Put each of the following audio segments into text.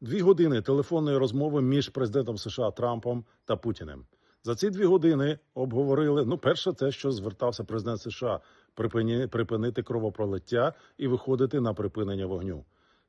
Дві години телефонної розмови між президентом США Трампом та Путіним. За ці дві години обговорили ну, перше, те, що звертався президент США припинити кровопролиття і виходити на припинення вогню.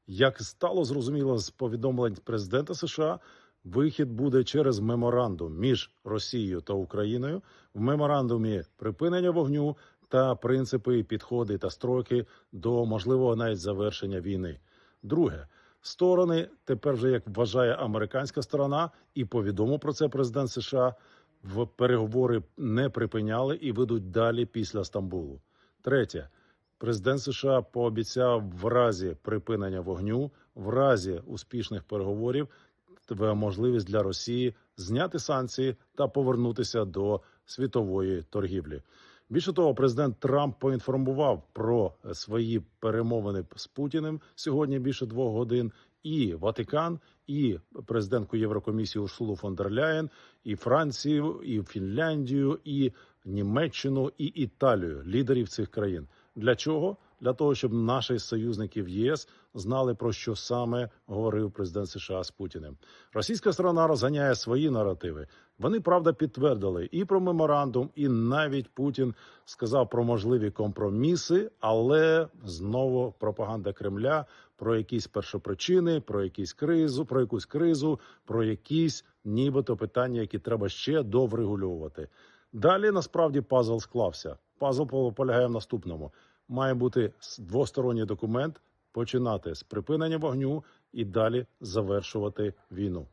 Як стало зрозуміло з повідомлень президента США, вихід буде через меморандум між Росією та Україною. В меморандумі припинення вогню та принципи, підходи та строки до можливого навіть завершення війни. Друге, сторони тепер вже як вважає американська сторона, і повідомив про це президент США. В переговори не припиняли і ведуть далі після Стамбулу. Третє, президент США пообіцяв в разі припинення вогню, в разі успішних переговорів, можливість для Росії зняти санкції та повернутися до світової торгівлі. Більше того, президент Трамп поінформував про свої перемовини з Путіним сьогодні більше двох годин. І Ватикан, і президентку Єврокомісії Урсулу фон дер Ляєн, і Францію, і Фінляндію, і Німеччину, і Італію, лідерів цих країн. Для чого? Для того, щоб наші союзники в ЄС знали про що саме говорив президент США з Путіним. Російська сторона розганяє свої наративи. Вони правда підтвердили і про меморандум, і навіть Путін сказав про можливі компроміси, але знову пропаганда Кремля про якісь першопричини, про якісь кризу, про якусь кризу, про якісь нібито питання, які треба ще доврегульовувати. Далі насправді пазл склався. Пазл полягає в наступному: має бути двосторонній документ, починати з припинення вогню і далі завершувати війну.